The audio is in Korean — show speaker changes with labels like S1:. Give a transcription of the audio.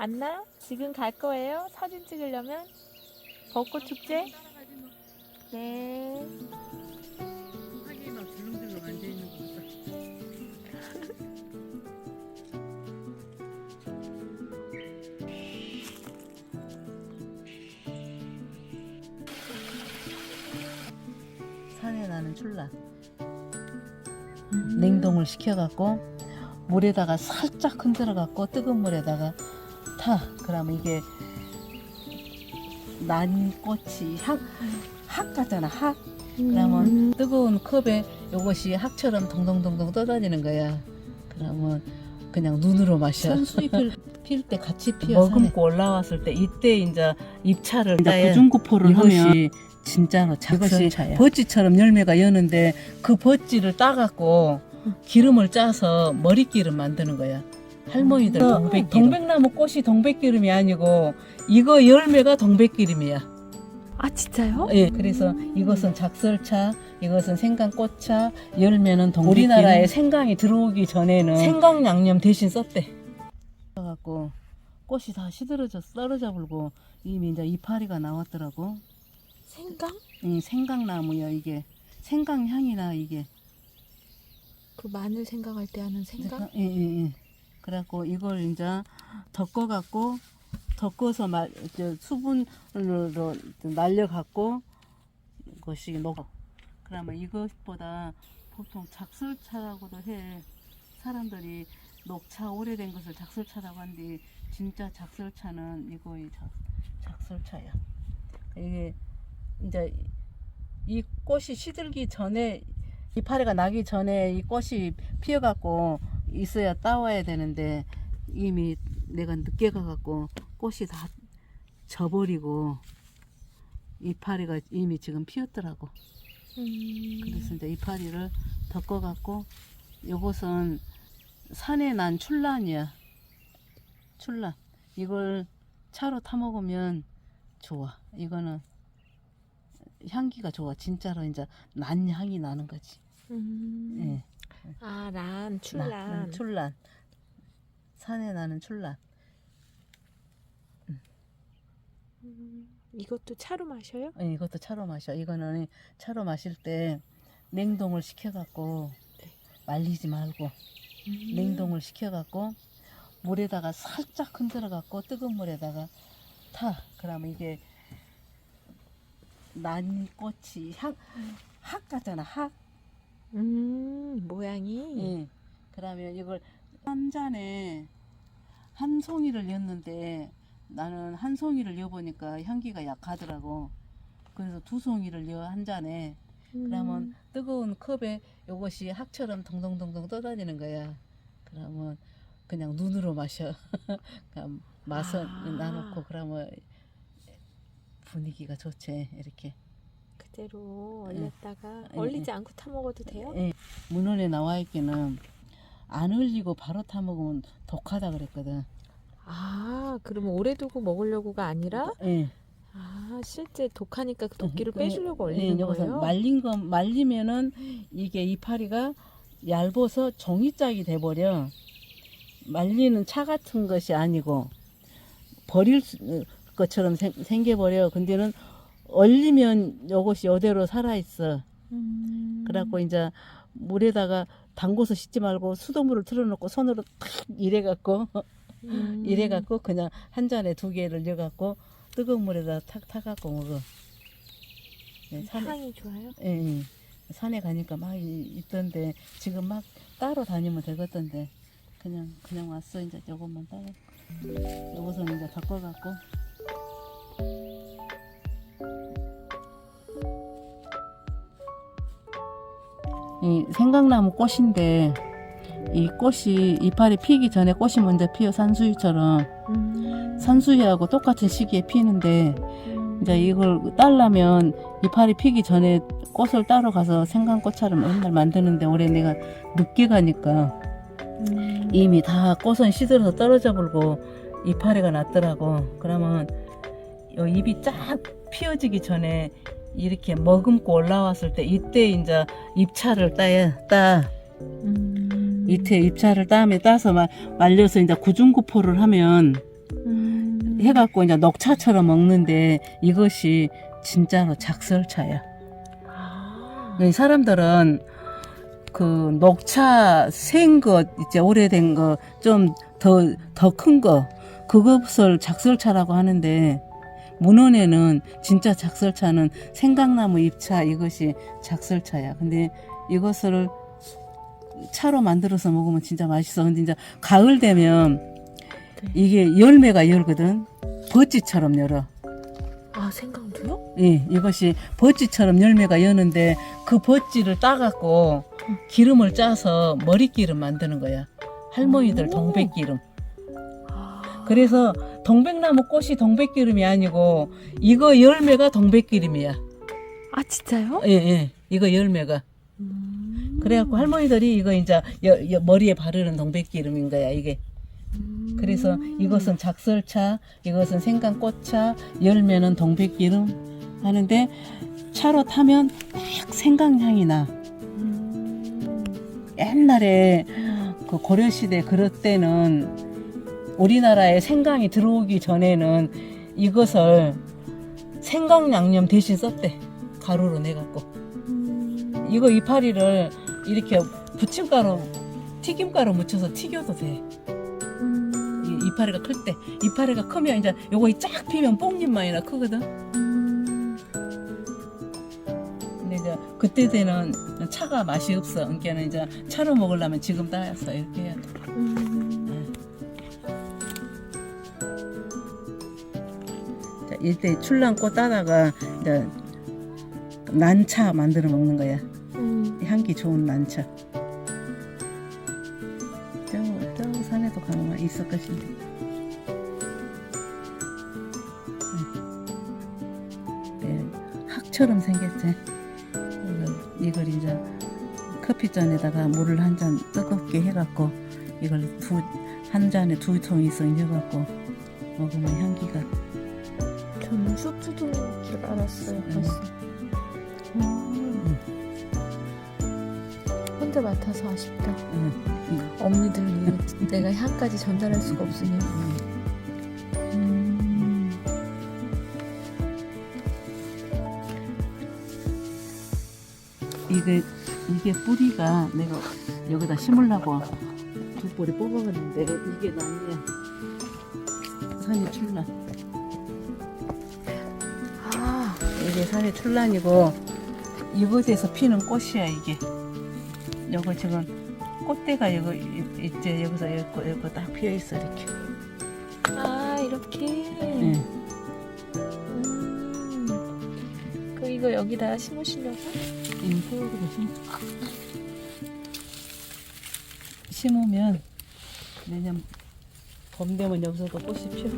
S1: 안나? 지금 갈 거예요? 사진 찍으려면? 벚꽃 축제? 네.
S2: 산에 나는 출라. 냉동을 시켜갖고 물에다가 살짝 흔들어갖고 뜨거운 물에다가 타. 그러면 이게 난 꽃이 학, 학 같잖아. 학. 그러면 뜨거운 컵에 요것이 학처럼 동동동동 떠다니는 거야. 그러면 그냥 눈으로 마셔.
S3: 선수잎 필 때 같이 피어 산에
S2: 머금고 올라왔을 때 이때 이제 입차를 이제 구중구포를 하면
S3: 이것이 진짜로
S2: 이것이
S3: 작설차야.
S2: 버찌처럼 열매가 여는데 그 버찌를 따갖고 기름을 짜서 머리기름 만드는 거야. 할머니들
S3: 어,
S2: 동백기름. 동백나무 꽃이 동백기름이 아니고 이거 열매가 동백기름이야.
S1: 아, 진짜요?
S2: 예, 그래서 이것은 작설차, 이것은 생강꽃차, 열매는 동백기름. 우리나라에 생강이 들어오기 전에는 생강 양념 대신 썼대. 갖고 꽃이 다 시들어져 떨어져 불고 이미 이제 이파리가 나왔더라고.
S1: 생강?
S2: 이 생강나무야 이게 생강 향이나 이게.
S1: 그 마늘 생강할 때 하는 생강?
S2: 예, 예, 예. 그래갖고 이걸 이제 덮어갖고 덮어서 말, 저 수분으로 날려갖고 것이 녹아. 그러면 이것보다 보통 작설차라고도 해. 사람들이 녹차 오래된 것을 작설차라고 하는데 진짜 작설차는 이거의 작, 작설차야. 이게 이제 이 꽃이 시들기 전에 이파리가 나기 전에 이 꽃이 피어갖고 있어야 따와야 되는데 이미 내가 늦게 가갖고 꽃이 다 져버리고 이파리가 이미 지금 피었더라고.
S1: 음.
S2: 그래서 이제 이파리를 덮어갖고 요것은 산에 난 출란이야. 출란. 이걸 차로 타 먹으면 좋아. 이거는 향기가 좋아. 진짜로 이제 난 향이 나는 거지.
S1: 음.
S2: 예.
S1: 아, 란, 출란.
S2: 나- 음, 출란. 산에 나는 출란.
S1: 음. 이것도 차로 마셔요?
S2: 예, 이것도 차로 마셔. 이거는 차로 마실 때 냉동을 시켜갖고
S1: 네.
S2: 말리지 말고
S1: 음.
S2: 냉동을 시켜갖고 물에다가 살짝 흔들어갖고 뜨거운 물에다가 타. 그러면 이게 난 꽃이 향, 학 같잖아. 학.
S1: 음, 모양이.
S2: 예. 그러면 이걸 한 잔에 한 송이를 였는데 나는 한 송이를 여보니까 향기가 약하더라고. 그래서 두 송이를 여 한 잔에 그러면
S1: 음.
S2: 뜨거운 컵에 이것이 학처럼 동동동동 떠다니는 거야. 그러면 그냥 눈으로 마셔. 그럼 맛은
S1: 아.
S2: 나놓고 그러면 분위기가 좋지 이렇게.
S1: 그대로
S2: 예.
S1: 얼렸다가
S2: 예,
S1: 얼리지 않고 타 먹어도 돼요?
S2: 예, 문헌에 나와 있기는 안 흘리고 바로 타 먹으면 독하다 그랬거든.
S1: 아, 그러면 오래 두고 먹으려고가 아니라
S2: 예.
S1: 아, 실제 독하니까 그 독기를
S2: 그-
S1: 빼주려고
S2: 예,
S1: 얼리는
S2: 여기서
S1: 거예요?
S2: 말린 거 말리면은 이게 이파리가 얇아서 종이짝이 돼 버려. 말리는 차 같은 것이 아니고 버릴 수- 것처럼 생, 생겨버려. 근데는 얼리면 이것이 이대로 살아있어.
S1: 음.
S2: 그래갖고 이제 물에다가 담궈서 씻지 말고 수돗물을 틀어놓고 손으로 탁 이래갖고
S1: 음.
S2: 이래갖고 그냥 한 잔에 두 개를 넣어갖고 뜨거운 물에다 탁 타갖고 먹어. 네, 산에,
S1: 향이 좋아요?
S2: 예, 예. 산에 가니까 막 이- 있던데 지금 막 따로 다니면 되겠던데 그냥 그냥 왔어 이제 요것만 따고 요것은 이제 바꿔갖고 이 생강나무 꽃인데 이 꽃이 이파리 피기 전에 꽃이 먼저 피어 산수유처럼
S1: 음.
S2: 산수유하고 똑같은 시기에 피는데
S1: 음.
S2: 이제 이걸 따려면 이파리 피기 전에 꽃을 따러 가서 생강꽃처럼 맨날 만드는데 올해 내가 늦게 가니까
S1: 음.
S2: 이미 다 꽃은 시들어서 떨어져 불고 이파리가 났더라고. 그러면 요 잎이 쫙 피어지기 전에 이렇게 머금고 올라왔을 때 이때 이제 잎차를 따야 따
S1: 음.
S2: 이때 잎차를 따면 따서 말, 말려서 이제 구중구포를 하면
S1: 음.
S2: 해갖고 이제 녹차처럼 먹는데 이것이 진짜로 작설차야.
S1: 아.
S2: 이 사람들은 그 녹차 생 것, 이제 오래된 거, 좀 더, 더 큰 거, 그것을 작설차라고 하는데, 문헌에는 진짜 작설차는 생강나무 잎차 이것이 작설차야. 근데 이것을 차로 만들어서 먹으면 진짜 맛있어. 근데 이제 가을 되면
S1: 네.
S2: 이게 열매가 열거든. 버찌처럼 열어.
S1: 아 생강도요?
S2: 예, 이것이 버찌처럼 열매가 여는데 그 버찌를 따갖고 기름을 짜서 머리기름 만드는 거야. 할머니들
S1: 오.
S2: 동백기름.
S1: 아.
S2: 그래서 동백나무 꽃이 동백기름이 아니고 이거 열매가 동백기름이야.
S1: 아 진짜요?
S2: 예, 예. 이거 열매가.
S1: 음.
S2: 그래갖고 할머니들이 이거 이제 여- 여- 머리에 바르는 동백기름인 거야, 이게.
S1: 음.
S2: 그래서 이것은 작설차, 이것은 생강꽃차, 열매는 동백기름 하는데 차로 타면 딱 생강향이 나.
S1: 음.
S2: 옛날에 그 고려시대 그럴 때는 우리나라에 생강이 들어오기 전에는 이것을 생강 양념 대신 썼대. 가루로 내갖고.
S1: 음.
S2: 이거 이파리를 이렇게 부침가루, 튀김가루 묻혀서 튀겨도 돼.
S1: 음.
S2: 이 이파리가 클 때. 이파리가 크면 이제 요거 쫙 피면 뽕잎만이나 크거든.
S1: 음.
S2: 근데 이제 그때 되는 차가 맛이 없어. 그러니까 이제 차로 먹으려면 지금 따서 이렇게 해야 돼.
S1: 음.
S2: 자, 이때 출랑꽃 따다가 이제 난차 만들어 먹는 거야.
S1: 음.
S2: 향기 좋은 난차. 저, 저 산에도 가면 있을 것인데. 응. 네, 학처럼 생겼지. 이걸, 이제 커피잔에다가 물을 한 잔 뜨겁게 해갖고 이걸 두, 한 잔에 두 통 이상 넣어갖고 먹으면 향기가
S1: 저는 수프도 줄 알았어요 벌써. 음. 혼자 맡아서 아쉽다.
S2: 응.
S1: 언니들 위해 내가 향까지 전달할 수가 없으니. 음.
S2: 이게 이게 뿌리가 내가 여기다 심으려고 두 뿌리 뽑아봤는데 이게 난이야 산이 출란 이게 산이 출란이고 이곳에서 피는 꽃이야 이게 요거 지금 꽃대가 있- 있지 여기서 여기 여기 딱 피어 있어 이렇게
S1: 아 이렇게.
S2: 응.
S1: 음. 그 이거 여기다 심으시려고?
S2: 심 심으면 내년 봄 되면 여기서도 꽃이 피어